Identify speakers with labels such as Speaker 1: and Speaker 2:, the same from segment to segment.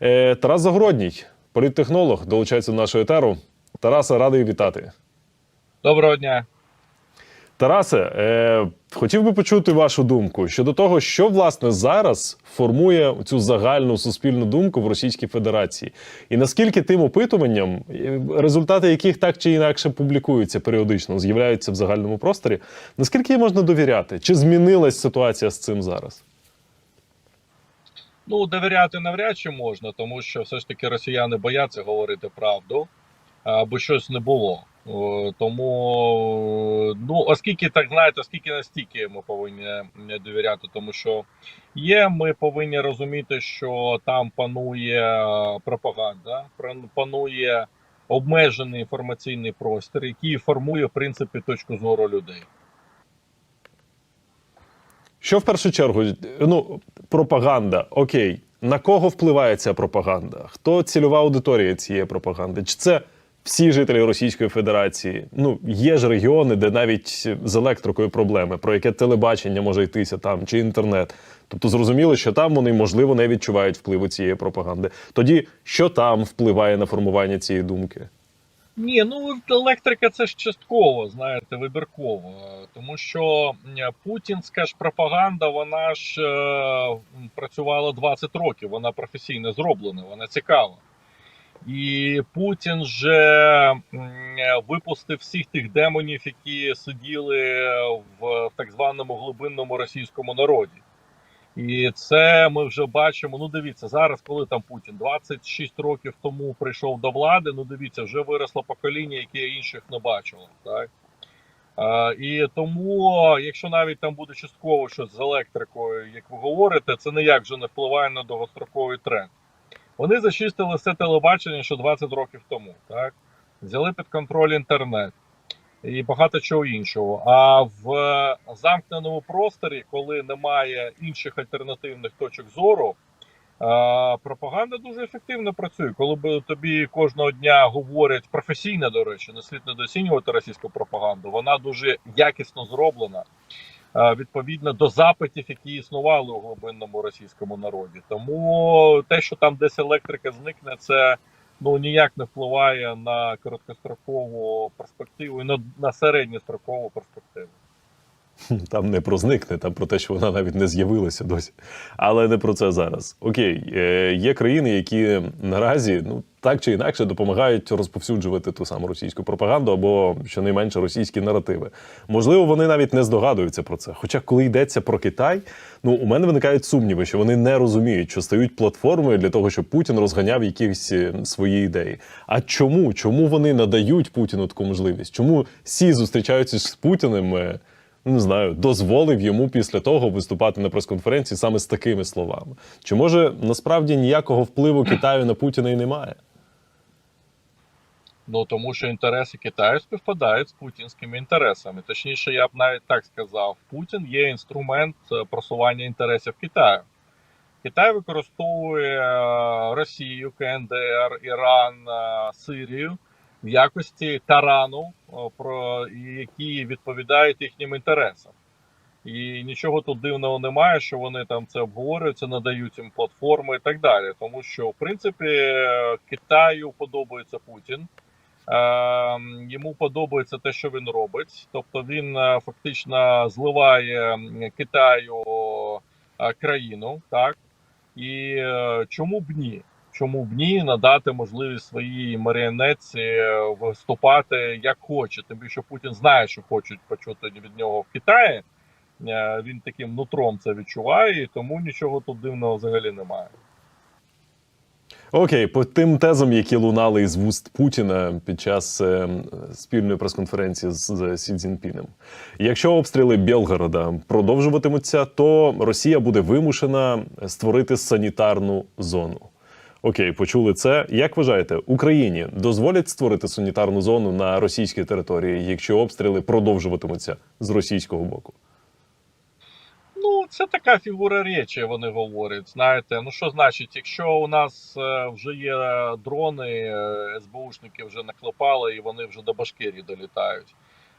Speaker 1: Е, Тарас Загородній, політтехнолог, долучається до нашого етеру. Тарасе, радий вітати.
Speaker 2: Доброго дня.
Speaker 1: Тарасе, е, хотів би почути вашу думку щодо того, що власне зараз формує цю загальну суспільну думку в Російській Федерації, і наскільки тим опитуванням, е, результати яких так чи інакше публікуються періодично, з'являються в загальному просторі, наскільки їм можна довіряти? Чи змінилась ситуація з цим зараз?
Speaker 2: Ну, довіряти навряд чи можна, тому що все ж таки росіяни бояться говорити правду, аби щось не було. Тому, ну, оскільки так знаєте, оскільки настільки ми повинні довіряти, тому що є, ми повинні розуміти, що там панує е, пропаганда, панує обмежений інформаційний простір, який формує в принципі точку зору людей.
Speaker 1: Що в першу чергу, ну, пропаганда, окей, на кого впливає ця пропаганда? Хто цільова аудиторія цієї пропаганди? Чи це всі жителі Російської Федерації? Ну, є ж регіони, де навіть з електрикою проблеми, про яке телебачення може йтися там, чи інтернет. Тобто зрозуміло, що там вони, можливо, не відчувають впливу цієї пропаганди. Тоді що там впливає на формування цієї думки?
Speaker 2: Ні, ну електрика це ж частково, знаєте, вибірково. Тому що путінська ж пропаганда, вона ж е, працювала 20 років, вона професійно зроблена, вона цікава. І Путін же випустив всіх тих демонів, які сиділи в так званому глибинному російському народі. І це ми вже бачимо. Ну, дивіться, зараз, коли там Путін 26 років тому прийшов до влади. Ну, дивіться, вже виросло покоління, яке інших не бачило. Так а, і тому, якщо навіть там буде частково щось з електрикою, як ви говорите, це ніяк вже не впливає на довгостроковий тренд. Вони зачистили все телебачення ще 20 років тому. Так взяли під контроль інтернет і багато чого іншого. А в замкненому просторі, коли немає інших альтернативних точок зору, пропаганда дуже ефективно працює. Коли тобі кожного дня говорять професійно, до речі, не слід недооцінювати російську пропаганду. Вона дуже якісно зроблена. Відповідно до запитів, які існували у глибинному російському народі, тому те, що там десь електрика зникне, це ну ніяк не впливає на короткострокову перспективу і на, на середньострокову перспективу.
Speaker 1: Там не про зникне, там про те, що вона навіть не з'явилася досі. Але не про це зараз. Окей, е, є країни, які наразі ну так чи інакше допомагають розповсюджувати ту саму російську пропаганду або щонайменше російські наративи. Можливо, вони навіть не здогадуються про це. Хоча, коли йдеться про Китай, ну у мене виникають сумніви, що вони не розуміють, що стають платформою для того, щоб Путін розганяв якісь е, свої ідеї. А чому? Чому вони надають Путіну таку можливість? Чому Сі зустрічаються з Путіним? Не знаю, дозволив йому після того виступати на прес-конференції саме з такими словами. Чи може насправді ніякого впливу Китаю на Путіна і немає?
Speaker 2: Ну тому що інтереси Китаю співпадають з путінськими інтересами. Точніше, я б навіть так сказав: Путін є інструмент е, просування інтересів Китаю. Китай використовує е, Росію, КНДР, Іран, е, Сирію в якості тарану, про які відповідають їхнім інтересам. І нічого тут дивного немає, що вони там це обговорюються, надають їм платформи і так далі. Тому що, в принципі, Китаю подобається Путін. Е, Йому подобається те, що він робить. Тобто він е, фактично зливає Китаю е, країну, так і чому б ні? Чому б ні надати можливість своїй маріонетці е, виступати як хоче? Тим більше Путін знає, що хочуть почути від нього в Китаї. Е, Він таким нутром це відчуває, і тому нічого тут дивного взагалі немає.
Speaker 1: Окей, по тим тезам, які лунали із вуст Путіна під час е, спільної прес-конференції з, з Сі Цзіньпінем. Якщо обстріли Білгорода продовжуватимуться, то Росія буде вимушена створити санітарну зону. Окей, почули це. Як вважаєте, Україні дозволять створити санітарну зону на російській території, якщо обстріли продовжуватимуться з російського боку?
Speaker 2: Ну, це така фігура речі, вони говорять. Знаєте, ну що значить, якщо у нас е, вже є дрони, е, СБУшники вже наклепали і вони вже до Башкирії долітають.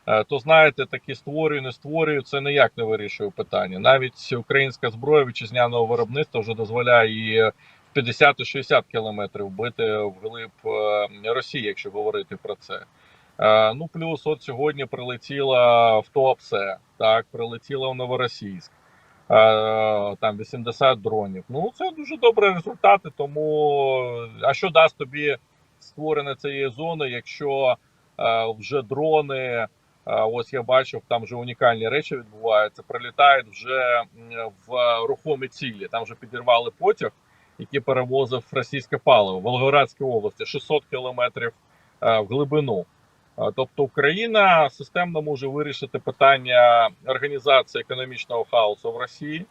Speaker 2: е, То знаєте, такі створюю, не створюю, це ніяк не вирішує питання. Навіть українська зброя вітчизняного виробництва вже дозволяє її 50-60 кілометрів бити вглиб е, Росії, якщо говорити про це. Е, Ну, плюс, от сьогодні прилетіла в Туапсе, так, прилетіла в Новоросійськ. Е, Там 80 дронів. Ну, це дуже добрі результати. Тому а що дасть тобі створення цієї зони, якщо вже дрони, ось я бачив, там вже унікальні речі відбуваються, прилітають вже в рухомі цілі. Там вже підірвали потяг, який перевозив російське паливо в Волгоградській області 600 кілометрів е, в глибину. Е, Тобто Україна системно може вирішити питання організації економічного хаосу в Росії.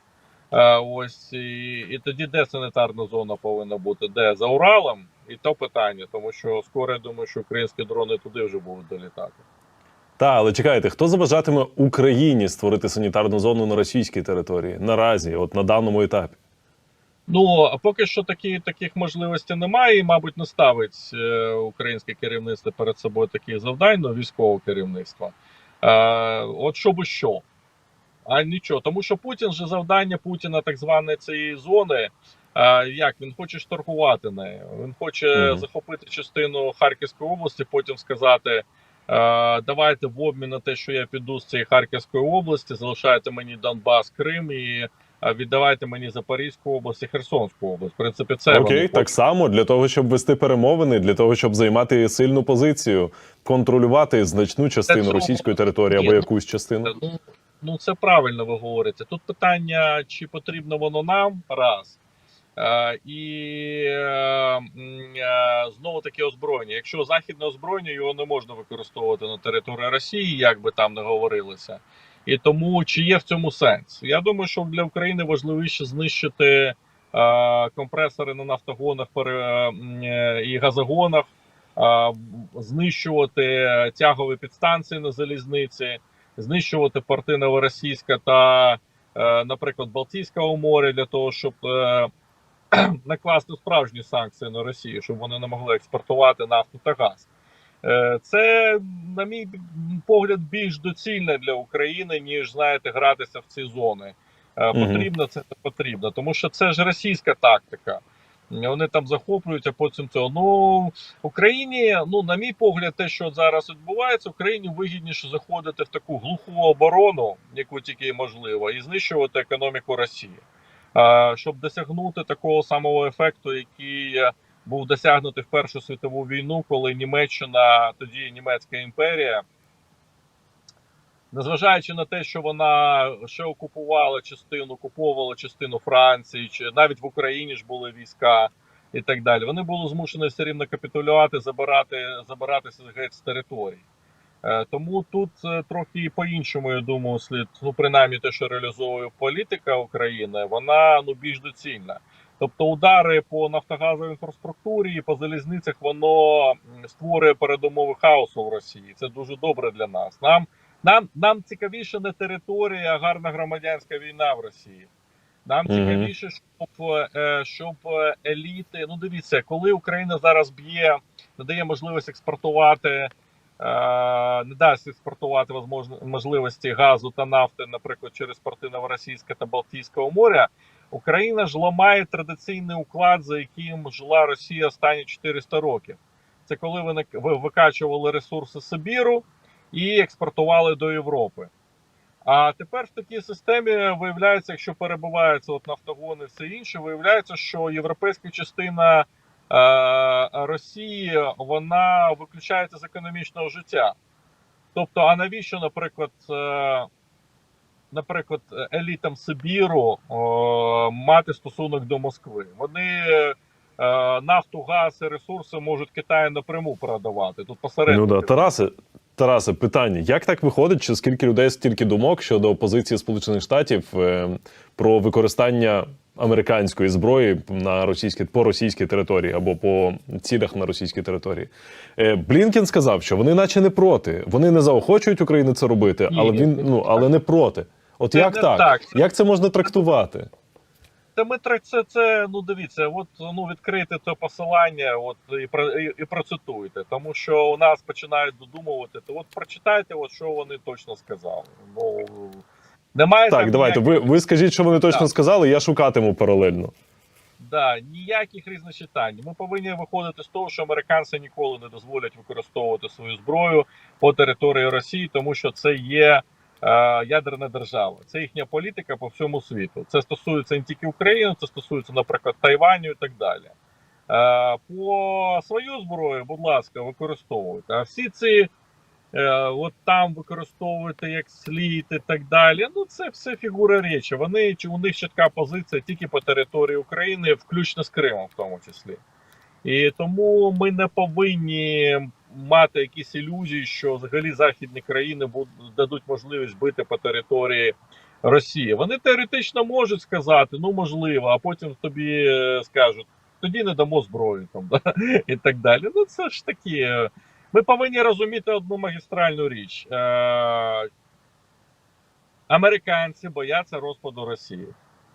Speaker 2: Е, Ось і, і тоді де санітарна зона повинна бути? Де за Уралом? І то питання, тому що скоро я думаю, що українські дрони туди вже будуть долітати.
Speaker 1: Та, але чекайте, хто заважатиме Україні створити санітарну зону на російській території наразі, от на даному етапі?
Speaker 2: Ну а поки що такі, таких можливостей немає, і, мабуть, не ставить е, українське керівництво перед собою таких завдань, ну, військове керівництво. Е, от що би що. А нічого, тому що Путін же завдання Путіна так званої цієї зони. е, як він хоче шторгувати нею? Він хоче
Speaker 1: Мгм.
Speaker 2: захопити частину Харківської області, потім сказати: е, давайте в обмін на те, що я піду з цієї Харківської області, залишайте мені Донбас, Крим і віддавайте мені Запорізьку область і Херсонську область. В принципі, це вони
Speaker 1: Окей,
Speaker 2: хочуть.
Speaker 1: так само для того, щоб вести перемовини, для того, щоб займати сильну позицію, контролювати значну частину
Speaker 2: цього-
Speaker 1: російської території або
Speaker 2: ну,
Speaker 1: якусь частину.
Speaker 2: Ну, ну це правильно ви говорите. Тут питання, чи потрібно воно нам раз. Е, і е, м, е, знову таки озброєння. Якщо західне озброєння, його не можна використовувати на території Росії, як би там не говорилося. І тому чи є в цьому сенс? Я думаю, що для України важливіше знищити е, компресори на нафтогонах пере- е, і газогонах, е, знищувати тягові підстанції на залізниці, знищувати порти Новоросійська та, е, наприклад, Балтійського моря для того, щоб е, накласти справжні санкції на Росію, щоб вони не могли експортувати нафту та газ. Е, Це, на мій погляд, більш доцільне для України, ніж знаєте, гратися в ці зони. Е, Потрібно це не потрібно, тому що це ж російська тактика. Вони там захоплюють, а потім цього. Ну Україні, ну на мій погляд, те, що зараз відбувається, Україні вигідніше заходити в таку глуху оборону, яку тільки можливо, і знищувати економіку Росії, щоб досягнути такого самого ефекту, який був досягнутий в Першу світову війну, коли Німеччина, тоді Німецька імперія, незважаючи на те, що вона ще окупувала частину, окуповувала частину Франції, чи навіть в Україні ж були війська і так далі. Вони були змушені все рівно капітулювати, забирати, забиратися геть з територій. Е, Тому тут е, трохи по-іншому, я думаю, слід, ну принаймні те, що реалізовує політика України, вона ну більш доцільна. Тобто удари по нафтогазовій інфраструктурі і по залізницях воно створює передумови хаосу в Росії. Це дуже добре для нас. Нам нам, нам цікавіше не територія, а гарна громадянська війна в Росії. Нам цікавіше, щоб, е, щоб е, еліти. Ну, дивіться, коли Україна зараз б'є, не дає можливість експортувати, е, не дасть експортувати можливості газу та нафти, наприклад, через порти Новоросійська та Балтійського моря. Україна ж ламає традиційний уклад, за яким жила Росія останні 400 років. Це коли вони ви- викачували ресурси Сибіру і експортували до Європи. А тепер в такій системі виявляється, якщо перебуваються от нафтогони і все інше, виявляється, що європейська частина е, Росії вона виключається з економічного життя. Тобто, а навіщо, наприклад, е, наприклад, елітам Сибіру е, мати стосунок до Москви? Вони е, нафту, газ і ресурси можуть Китаю напряму продавати. Тут посередньо.
Speaker 1: Ну да, Тарасе, Тарасе, питання: як так виходить, що скільки людей стільки думок щодо позиції Сполучених Штатів е, про використання американської зброї на російській по російській території або по цілях на російській території? Е, Блінкен сказав, що вони, наче, не проти. Вони не заохочують Україну це робити, але він ну але не проти. От
Speaker 2: Це
Speaker 1: як так?
Speaker 2: так.
Speaker 1: Як це можна трактувати?
Speaker 2: Та ми це, це ну дивіться, от ну відкрийте це посилання, от і про і, і процитуйте, тому що у нас починають додумувати. То от прочитайте, от що вони точно сказали. Ну немає
Speaker 1: Так, давайте. Ви,
Speaker 2: ніяких-
Speaker 1: ви скажіть, що вони точно
Speaker 2: Так.
Speaker 1: сказали, я шукатиму паралельно.
Speaker 2: Да, ніяких різночитань. Ми повинні виходити з того, що американці ніколи не дозволять використовувати свою зброю по території Росії, тому що це є ядерна держава. Це їхня політика по всьому світу. Це стосується не тільки України, це стосується, наприклад, Тайваню і так далі. Е, по свою зброю, будь ласка, використовуйте. А всі ці е, от там використовуєте як слід і так далі. Ну це все фігура речі. Вони чи у них чітка позиція тільки по території України, включно з Кримом, в тому числі. І тому ми не повинні мати якісь ілюзії, що взагалі західні країни дадуть можливість бити по території Росії. Вони теоретично можуть сказати, ну можливо, а потім тобі е, скажуть, тоді не дамо зброю там да? і так далі. Ну це ж такі. е, Ми повинні розуміти одну магістральну річ. Е- американці бояться розпаду Росії.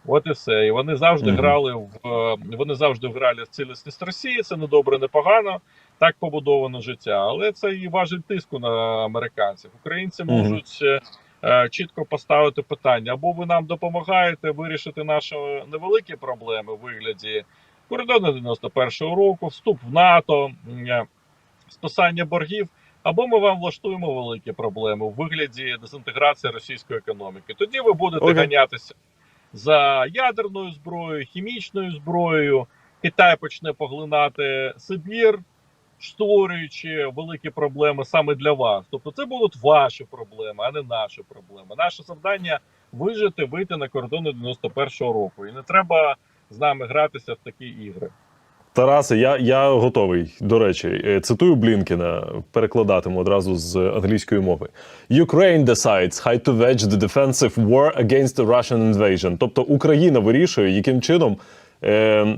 Speaker 2: От і все. І вони завжди
Speaker 1: Мгм.
Speaker 2: грали в е, вони завжди грали в цілісність Росії. Це не добре, не погано. Так побудовано життя. Але це і важить тиску на американців. Українці
Speaker 1: Мгм.
Speaker 2: можуть е, е, чітко поставити питання: або ви нам допомагаєте вирішити наші невеликі проблеми в вигляді кордону 91-го року, вступ в НАТО, е, списання боргів. Або ми вам влаштуємо великі проблеми у вигляді дезінтеграції російської економіки. Тоді ви будете
Speaker 1: Окей.
Speaker 2: ганятися за ядерною зброєю, хімічною зброєю. Китай почне поглинати Сибір, створюючи великі проблеми саме для вас. Тобто, це будуть ваші проблеми, а не наші проблеми. Наше завдання вижити, вийти на кордони 91-го року. І не треба з нами гратися в такі ігри.
Speaker 1: Тарасе, я, я готовий. До речі, е, цитую Блінкіна, перекладатиму одразу з англійської мови. Ukraine decides how to wage the defensive war against the Russian invasion. Тобто Україна вирішує, яким чином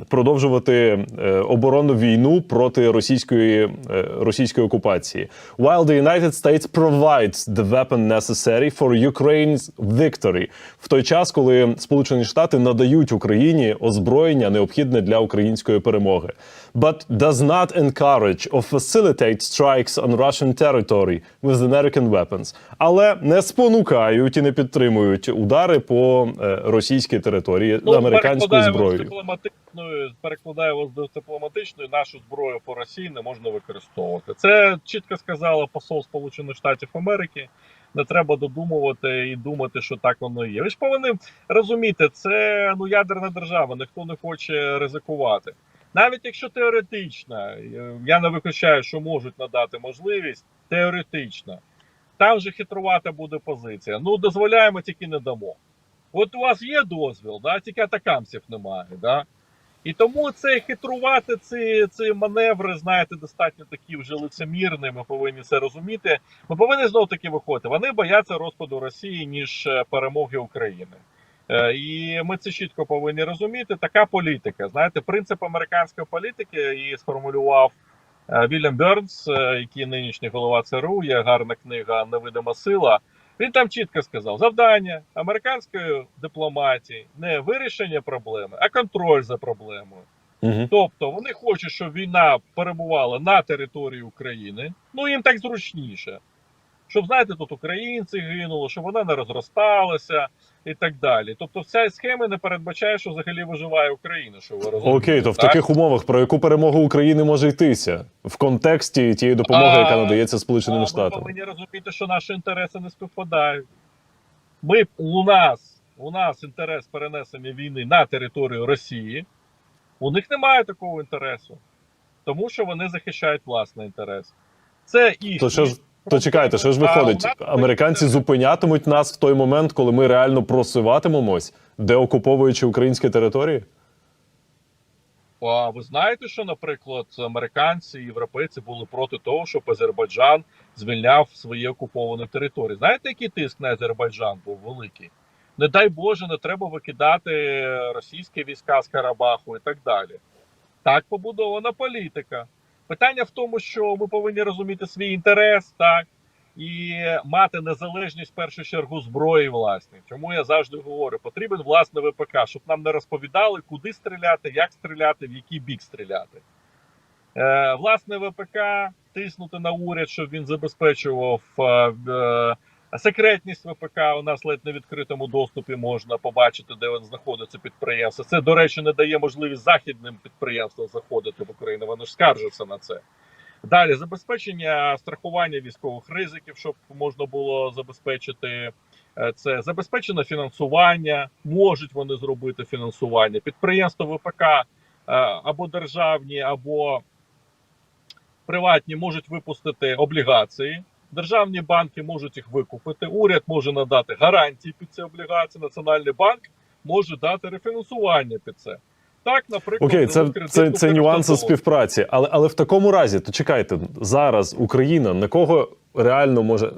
Speaker 1: продовжувати е, оборонну війну проти російської, е, російської окупації. While the United States provides the weapon necessary for Ukraine's victory. В той час, коли Сполучені Штати надають Україні озброєння необхідне для української перемоги. But does not encourage or facilitate strikes on Russian territory with American weapons. Але не спонукають і не підтримують удари по е, російській території американською
Speaker 2: перекладаємо з
Speaker 1: зброєю.
Speaker 2: Дипломатичною, перекладаємо з дипломатичною, нашу зброю по Росії не можна використовувати. Це чітко сказала посол Сполучених Штатів Америки. Не треба додумувати і думати, що так воно є. Ви ж повинні розуміти, це ну ядерна держава, ніхто не хоче ризикувати. Навіть якщо теоретично, е, я не виключаю, що можуть надати можливість, теоретично, там же хитрувата буде позиція. Ну дозволяємо, тільки не дамо. От у вас є дозвіл, да, тільки атакамців немає. Да? І тому це хитрувати ці, ці маневри, знаєте, достатньо такі вже лицемірні. Ми повинні це розуміти. Ми повинні знов таки виходити. Вони бояться розпаду Росії ніж е, перемоги України. Е, І ми це чітко повинні розуміти. Така політика. Знаєте, принцип американської політики її сформулював е, Вільям Бернс, який нинішній голова ЦРУ, є гарна книга Невидима сила. Він там чітко сказав: завдання американської дипломатії не вирішення проблеми, а контроль за проблемою.
Speaker 1: Угу.
Speaker 2: Тобто вони хочуть, щоб війна перебувала на території України. Ну їм так зручніше. Щоб знаєте, тут українці гинули, щоб вона не розросталася і так далі. Тобто, вся схема не передбачає, що взагалі виживає Україна. Що ви розумієте?
Speaker 1: Окей, то в
Speaker 2: так?
Speaker 1: таких умовах про яку перемогу України може йтися в контексті тієї допомоги,
Speaker 2: А,
Speaker 1: яка надається
Speaker 2: А
Speaker 1: Сполученими
Speaker 2: Ми повинні розуміти, що наші інтереси не співпадають. Ми у нас у нас інтерес перенесення війни на територію Росії. У них немає такого інтересу, тому що вони захищають власний інтерес. Це їх.
Speaker 1: То що ж, то чекайте, що ж виходить? Американці зупинятимуть нас в той момент, коли ми реально просуватимемось, де окуповуючи українські території?
Speaker 2: А ви знаєте, що, наприклад, американці і європейці були проти того, щоб Азербайджан звільняв свої окуповані території. Знаєте, який тиск на Азербайджан був великий? Не дай Боже, не треба викидати російські війська з Карабаху і так далі. Так побудована політика. Питання в тому, що ми повинні розуміти свій інтерес, так і мати незалежність в першу чергу зброї власне. Чому я завжди говорю, потрібен власне ВПК, щоб нам не розповідали, куди стріляти, як стріляти, в який бік стріляти. Е, власне ВПК тиснути на уряд, щоб він забезпечував е, е, секретність ВПК у нас ледь на відкритому доступі можна побачити, де він знаходиться підприємство. Це, до речі, не дає можливість західним підприємствам заходити в Україну. Вони ж скаржаться на це. Далі забезпечення страхування військових ризиків, щоб можна було забезпечити е, це. Забезпечено фінансування, можуть вони зробити фінансування. Підприємства ВПК е, або державні, або приватні можуть випустити облігації. Державні банки можуть їх викупити. Уряд може надати гарантії під ці облігації. Національний банк може дати рефінансування під це. Так, наприклад,
Speaker 1: Окей, це,
Speaker 2: дадуть
Speaker 1: це, це нюанси співпраці. Але, але в такому разі, то чекайте, зараз Україна на кого реально може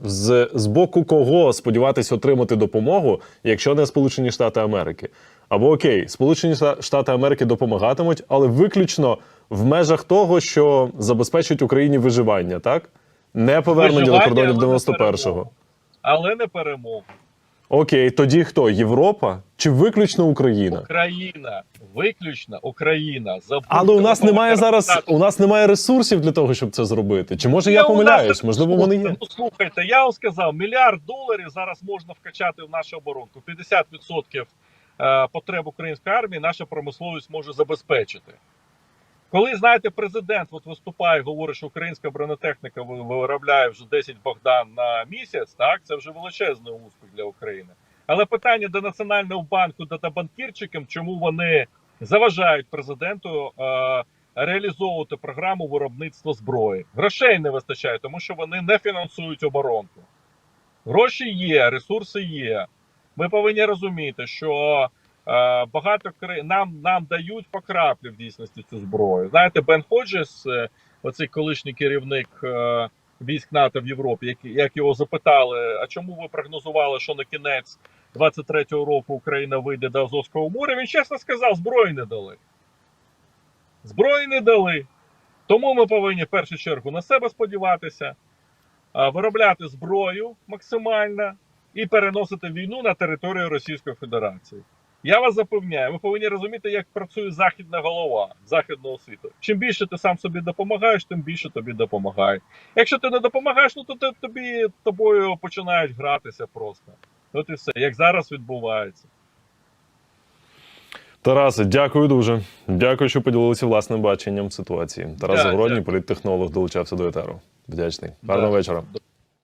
Speaker 1: з, з боку кого сподіватися отримати допомогу, якщо не Сполучені Штати Америки? Або окей, Сполучені Шта- Штати Америки допомагатимуть, але виключно в межах того, що забезпечить Україні виживання, так? Не повернення до кордонів
Speaker 2: але не
Speaker 1: 91-го.
Speaker 2: Але не перемогу.
Speaker 1: Окей, тоді хто? Європа чи виключно Україна?
Speaker 2: Україна, виключно Україна. Забудьте
Speaker 1: Але у нас немає зараз у нас немає ресурсів для того, щоб це зробити. Чи може
Speaker 2: Та
Speaker 1: я
Speaker 2: у нас
Speaker 1: помиляюсь? Можливо, вони є.
Speaker 2: Ну слухайте, я вам сказав, мільярд доларів зараз можна вкачати в нашу оборонку. 50% е, потреб української армії наша промисловість може забезпечити. Коли знаєте, президент от виступає, говорить, що українська бронетехніка виробляє вже 10 Богдан на місяць, так це вже величезний успіх для України. Але питання до Національного банку, до та банкірчикам, чому вони заважають президенту е, реалізовувати програму виробництва зброї. Грошей не вистачає, тому що вони не фінансують оборонку. Гроші є, ресурси є. Ми повинні розуміти, що багато країн нам, нам дають по краплі в дійсності цю зброю. Знаєте, Бен Ходжес, е, оцей колишній керівник е, військ НАТО в Європі, як його запитали, а чому ви прогнозували, що на кінець 23-го року Україна вийде до Азовського моря? Він чесно сказав, зброї не дали. Зброї не дали. Тому ми повинні в першу чергу на себе сподіватися, виробляти зброю максимально і переносити війну на територію Російської Федерації. Я вас запевняю, ми повинні розуміти, як працює західна голова західного світу. Чим більше ти сам собі допомагаєш, тим більше тобі допомагають. Якщо ти не допомагаєш, ну то ти- тобі тобою починають гратися просто. От і все, як зараз відбувається.
Speaker 1: Тарасе, дякую дуже. Дякую, що поділилися власним баченням ситуації. Тарас
Speaker 2: Да,
Speaker 1: Загородній, політтехнолог, долучався до етеру. Вдячний.
Speaker 2: Да.
Speaker 1: Гарного вечора.
Speaker 2: До-